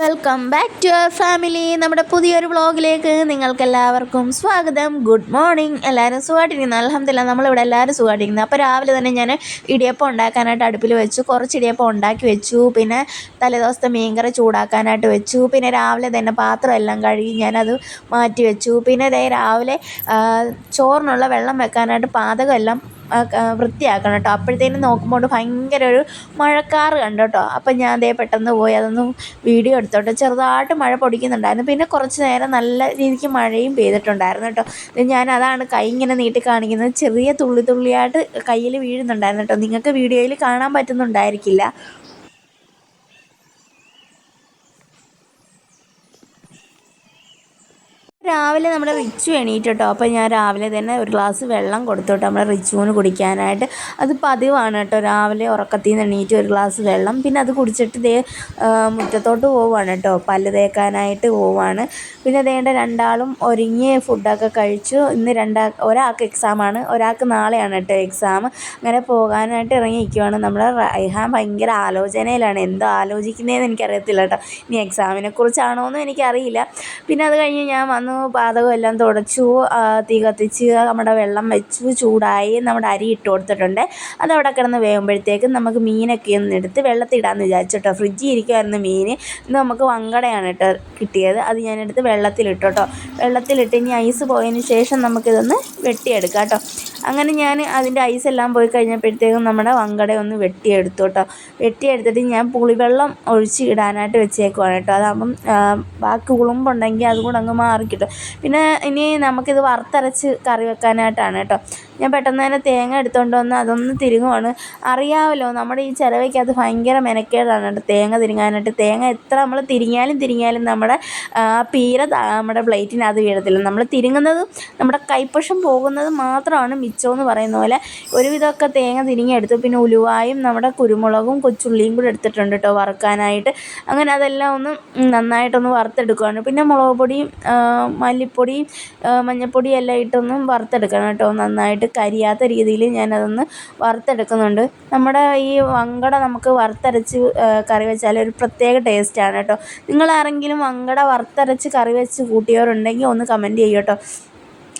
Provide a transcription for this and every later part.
Welcome back to our family നമ്മുടെ പുതിയൊരു വ്ളോഗിലേക്ക് നിങ്ങൾക്ക് എല്ലാവർക്കും സ്വാഗതം. ഗുഡ് മോർണിംഗ് എല്ലാവരും സുഖമായിട്ടിരിക്കുന്നു. അലഹമില്ല നമ്മളിവിടെ എല്ലാവരും സുഖമായിട്ടിരിക്കുന്നു. അപ്പോൾ രാവിലെ തന്നെ ഞാൻ ഇടിയപ്പം ഉണ്ടാക്കാനായിട്ട് അടുപ്പിൽ വെച്ചു. കുറച്ച് ഇടിയപ്പം ഉണ്ടാക്കി വെച്ചു. പിന്നെ തലേദിവസത്തെ മീൻകറി ചൂടാക്കാനായിട്ട് വെച്ചു. പിന്നെ രാവിലെ തന്നെ പാത്രം എല്ലാം കഴുകി ഞാനത് മാറ്റി വെച്ചു. പിന്നെ ദേ രാവിലെ ചോറിനുള്ള വെള്ളം വെക്കാനായിട്ട് പാചകം എല്ലാം വൃത്തിയാക്കണം കേട്ടോ. അപ്പോഴത്തേനും നോക്കുമ്പോൾ ഭയങ്കര ഒരു മഴക്കാറ് കണ്ടു കേട്ടോ. അപ്പം ഞാൻ അതേ പെട്ടെന്ന് പോയി അതൊന്ന് വീഡിയോ എടുത്തോട്ടെ. ചെറുതായിട്ട് മഴ പൊടിക്കുന്നുണ്ടായിരുന്നു. പിന്നെ കുറച്ച് നേരം നല്ല രീതിക്ക് മഴയും പെയ്തിട്ടുണ്ടായിരുന്നു കേട്ടോ. ഞാൻ അതാണ് കൈ ഇങ്ങനെ നീട്ടി കാണിക്കുന്നത്. ചെറിയ തുള്ളി തുള്ളിയായിട്ട് കയ്യിൽ വീഴുന്നുണ്ടായിരുന്നു കേട്ടോ. നിങ്ങൾക്ക് വീഡിയോയിൽ കാണാൻ പറ്റുന്നുണ്ടായിരിക്കില്ല. രാവിലെ നമ്മുടെ റിച്ചു എണീറ്റ് കേട്ടോ അപ്പോൾ ഞാൻ രാവിലെ തന്നെ ഒരു ഗ്ലാസ് വെള്ളം കൊടുത്തു കേട്ടോ നമ്മുടെ റിച്ചുവിന് കുടിക്കാനായിട്ട്. അത് പതിവാണ് കേട്ടോ. രാവിലെ ഉറക്കത്തിൽ നിന്ന് എണീറ്റ് ഒരു ഗ്ലാസ് വെള്ളം. പിന്നെ അത് കുടിച്ചിട്ട് ദേ മുറ്റത്തോട്ട് പോവുകയാണ് കേട്ടോ. പല്ല് തേക്കാനായിട്ട് പോവുകയാണ് പിന്നെ അതേണ്ട രണ്ടാളും ഒരുങ്ങി ഫുഡൊക്കെ കഴിച്ചു. ഇന്ന് രണ്ടാ ഒരാൾക്ക് എക്സാമാണ് ഒരാൾക്ക് നാളെയാണ് കേട്ടോ എക്സാം അങ്ങനെ പോകാനായിട്ട് ഇറങ്ങിയിരിക്കുവാണ് നമ്മൾ റൈഹാൻ ഭയങ്കര ആലോചനയിലാണ്. എന്തോ ആലോചിക്കുന്നതെന്ന് എനിക്കറിയത്തില്ല കേട്ടോ. ഇനി എക്സാമിനെ കുറിച്ചാണോ എന്നും എനിക്കറിയില്ല. പിന്നെ അത് കഴിഞ്ഞ് ഞാൻ വന്നു. പാചകം എല്ലാം തുടച്ചു തീ കത്തിച്ച് നമ്മുടെ വെള്ളം വെച്ചു ചൂടായി നമ്മുടെ അരി ഇട്ട് കൊടുത്തിട്ടുണ്ട്. അത് അവിടെ കിടന്ന് വേകുമ്പോഴത്തേക്കും നമുക്ക് മീനൊക്കെ ഒന്ന് എടുത്ത് വെള്ളത്തിടാമെന്ന് വിചാരിച്ചിട്ടോ. ഫ്രിഡ്ജിൽ ഇരിക്കുമായിരുന്നു മീൻ. ഇന്ന് നമുക്ക് വങ്കടയാണ് കേട്ടോ കിട്ടിയത്. അത് ഞാനെടുത്ത് വെള്ളത്തിലിട്ടു കേട്ടോ. വെള്ളത്തിലിട്ട് ഇനി ഐസ് പോയതിന് ശേഷം നമുക്കിതൊന്ന് വെട്ടിയെടുക്കാം കേട്ടോ. അങ്ങനെ ഞാൻ അതിന്റെ ഐസെല്ലാം പോയി കഴിഞ്ഞപ്പോഴത്തേക്കും നമ്മുടെ വങ്കട ഒന്ന് വെട്ടിയെടുത്തു കേട്ടോ. വെട്ടിയെടുത്തിട്ട് ഞാൻ പുളിവെള്ളം ഒഴിച്ച് ഇടാനായിട്ട് വെച്ചേക്കുവാണ് കേട്ടോ. അതാകുമ്പം ബാക്കി ഉളുമ്പുണ്ടെങ്കിൽ അതുകൂടെ അങ്ങ് മാറിക്കിട്ടും. പിന്നെ ഇനി നമുക്കിത് വറുത്തരച്ച് കറി വെക്കാനായിട്ടാണ് കേട്ടോ. ഞാൻ പെട്ടെന്ന് തന്നെ തേങ്ങ എടുത്തുകൊണ്ട് വന്ന് അതൊന്ന് തിരുങ്ങുവാണ്. അറിയാമല്ലോ നമ്മുടെ ഈ ചിലവയ്ക്കകത്ത് ഭയങ്കര മെനക്കേടാണ് കേട്ടോ തേങ്ങ തിരുങ്ങാനായിട്ട്. തേങ്ങ എത്ര നമ്മൾ തിരിഞ്ഞാലും തിരിഞ്ഞാലും നമ്മുടെ പീര നമ്മുടെ പ്ലേറ്റിനകത്ത് വീഴത്തില്ല. നമ്മൾ തിരുങ്ങുന്നത് നമ്മുടെ കൈപ്പക്ഷം പോകുന്നത് മാത്രമാണ് മിച്ചമെന്ന് പറയുന്ന പോലെ ഒരുവിധമൊക്കെ തേങ്ങ തിരിഞ്ഞെടുത്തു. പിന്നെ ഉലുവായും നമ്മുടെ കുരുമുളകും കൊച്ചുള്ളിയും കൂടെ എടുത്തിട്ടുണ്ട് കേട്ടോ വറുക്കാനായിട്ട്. അങ്ങനെ അതെല്ലാം ഒന്ന് നന്നായിട്ടൊന്ന് വറുത്തെടുക്കുകയാണ് പിന്നെ മുളക് പൊടിയും മല്ലിപ്പൊടിയും മഞ്ഞൾപ്പൊടിയും എല്ലാം ഇട്ടൊന്നും വറുത്തെടുക്കണം കേട്ടോ നന്നായിട്ട്. കരിയാത്ത രീതിയിൽ ഞാനതൊന്ന് വറുത്തെടുക്കുന്നുണ്ട്. നമ്മുടെ ഈ വങ്കട നമുക്ക് വറുത്തരച്ച് കറി വെച്ചാൽ ഒരു പ്രത്യേക ടേസ്റ്റാണ് കേട്ടോ. നിങ്ങളാരെങ്കിലും വങ്കട വറുത്തരച്ച് കറി വെച്ച് കൂട്ടിയവരുണ്ടെങ്കിൽ ഒന്ന് കമന്റ് ചെയ്യൂ കേട്ടോ.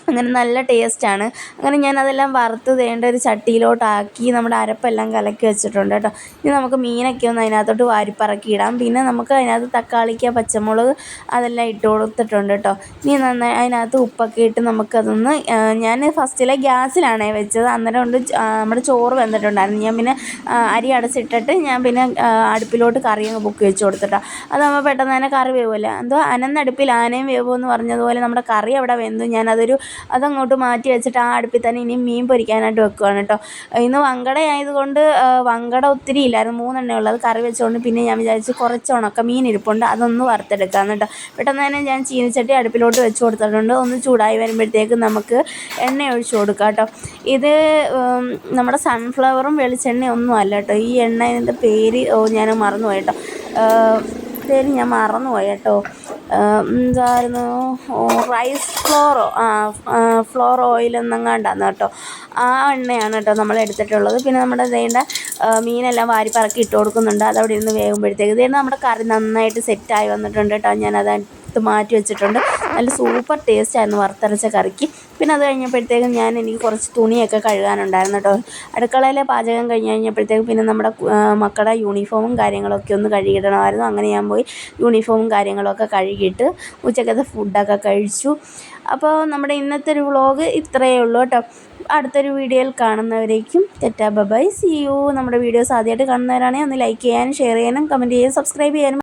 അങ്ങനെ നല്ല ടേസ്റ്റാണ് അങ്ങനെ ഞാൻ അതെല്ലാം വറുത്ത് തേണ്ട ഒരു ചട്ടിയിലോട്ടാക്കി നമ്മുടെ അരപ്പെല്ലാം കലക്കി വെച്ചിട്ടുണ്ട് കേട്ടോ. ഇനി നമുക്ക് മീനൊക്കെ ഒന്ന് അതിനകത്തോട്ട് വാരിപ്പറക്കി ഇടാം. പിന്നെ നമുക്ക് അതിനകത്ത് തക്കാളിക്ക പച്ചമുളക് അതെല്ലാം ഇട്ട് കൊടുത്തിട്ടുണ്ട് കേട്ടോ. ഇനി നന്നായി അതിനകത്ത് ഉപ്പൊക്കെ ഇട്ട് നമുക്കതൊന്ന് ഞാൻ ഫസ്റ്റിലെ ഗ്യാസിലാണ് വെച്ചത്. അന്നേരം കൊണ്ട് നമ്മുടെ ചോറ് വെന്തിട്ടുണ്ടായിരുന്നു. ഞാൻ പിന്നെ അരി അടച്ചിട്ടിട്ട് ഞാൻ പിന്നെ അടുപ്പിലോട്ട് കറി അങ്ങ് ബുക്ക് വെച്ച് കൊടുത്തിട്ടോ. അതാകുമ്പോൾ പെട്ടെന്ന് തന്നെ കറി വേവുമല്ലോ. എന്തോ അനന്നടുപ്പിൽ ആനയും എന്ന് പറഞ്ഞതുപോലെ നമ്മുടെ കറി അവിടെ വെന്തു. ഞാനതൊരു അതങ്ങോട്ട് മാറ്റി വെച്ചിട്ട് ആ അടുപ്പിൽ തന്നെ ഇനി മീൻ പൊരിക്കാനായിട്ട് വെക്കുവാണ് കേട്ടോ. ഇന്ന് വങ്കട ആയതുകൊണ്ട് വങ്കട ഒത്തിരി ഇല്ലായിരുന്നു. മൂന്നെണ്ണേ ഉള്ളത് കറി വെച്ചുകൊണ്ട് പിന്നെ ഞാൻ വിചാരിച്ചു കുറച്ച് ഉണക്ക മീൻ ഇരിപ്പുണ്ട്. അതൊന്ന് വറുത്തെടുക്കാം കേട്ടോ. പെട്ടെന്ന് തന്നെ ഞാൻ ചീനിച്ചട്ടി അടുപ്പിലോട്ട് വെച്ച് കൊടുത്തിട്ടുണ്ട്. ഒന്ന് ചൂടായി വരുമ്പോഴത്തേക്ക് നമുക്ക് എണ്ണ ഒഴിച്ചു കൊടുക്കാം കേട്ടോ. ഇത് നമ്മുടെ സൺഫ്ലവറും വെളിച്ചെണ്ണയും ഒന്നും അല്ല കേട്ടോ. ഈ എണ്ണ പേര് ഓ ഞാൻ മറന്നുപോയി കേട്ടോ. പേര് ഞാൻ മറന്നുപോയി കേട്ടോ. എന്തായിരുന്നു? റൈസ് ഫ്ലോറോ ആ ഫ്ലോർ ഓയിൽ എന്നങ്ങാണ്ടാന്ന് കേട്ടോ. ആ എണ്ണയാണ് കേട്ടോ നമ്മൾ എടുത്തിട്ടുള്ളത്. പിന്നെ നമ്മുടെ ഇതേണ്ട മീനെല്ലാം വാരി പറക്കി ഇട്ട് കൊടുക്കുന്നുണ്ട്. അതവിടെ ഇരുന്ന് വേകുമ്പോഴത്തേക്ക് ഇതേ നമ്മുടെ കറി നന്നായിട്ട് സെറ്റായി വന്നിട്ടുണ്ട് കേട്ടോ. ഞാനത് എടുത്ത് മാറ്റി വെച്ചിട്ടുണ്ട്. നല്ല സൂപ്പർ ടേസ്റ്റ് ആയിരുന്നു വറുത്തരച്ച കറിക്ക്. പിന്നെ അത് കഴിഞ്ഞപ്പോഴത്തേക്കും ഞാൻ എനിക്ക് കുറച്ച് തുണിയൊക്കെ കഴുകാനുണ്ടായിരുന്നു കേട്ടോ. അടുക്കളയിലെ പാചകം കഴിഞ്ഞ് കഴിഞ്ഞപ്പോഴത്തേക്കും പിന്നെ നമ്മുടെ മക്കളുടെ യൂണിഫോമും കാര്യങ്ങളൊക്കെ ഒന്ന് കഴുകിയിടണമായിരുന്നു. അങ്ങനെ ഞാൻ പോയി യൂണിഫോമും കാര്യങ്ങളൊക്കെ കഴുകിയിട്ട് ഉച്ചക്കത്തെ ഫുഡൊക്കെ കഴിച്ചു. അപ്പോൾ നമ്മുടെ ഇന്നത്തെ ഒരു വ്ളോഗ് ഇത്രയേ ഉള്ളൂ കേട്ടോ. അടുത്തൊരു വീഡിയോയിൽ കാണുന്നവരേക്കും തെറ്റാ. ബൈ സി യു നമ്മുടെ വീഡിയോസ് ആദ്യമായിട്ട് കാണുന്നവരാണെങ്കിൽ ഒന്ന് ലൈക്ക് ചെയ്യാനും ഷെയർ ചെയ്യാനും കമന്റ് ചെയ്യാനും സബ്സ്ക്രൈബ് ചെയ്യാനും